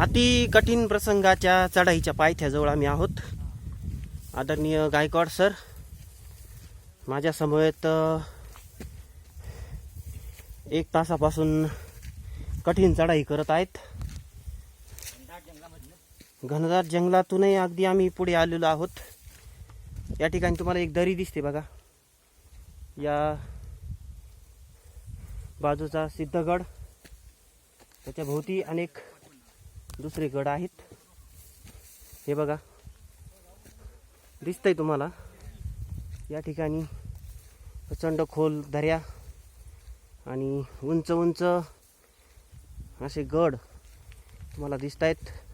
अति कठीण प्रसंगाच्या चढाईच्या पायथ्याजवळ आम्ही आहोत. आदरणीय गायकवाड सर माझ्यासमवेत एक तासापासून कठीण चढाई करत आहेत. घनदाट जंगलातूनही अगदी आम्ही पुढे आलेलो आहोत. या ठिकाणी तुम्हाला एक दरी दिसते बघा. या बाजूचा सिद्धगड त्याच्या भोवती अनेक दुसरे गड आहेत. हे बघा. दिसतंय तुम्हाला. या ठिकाणी प्रचंड खोल दऱ्या आणि उंच उंच असे गड तुम्हाला दिसत आहेत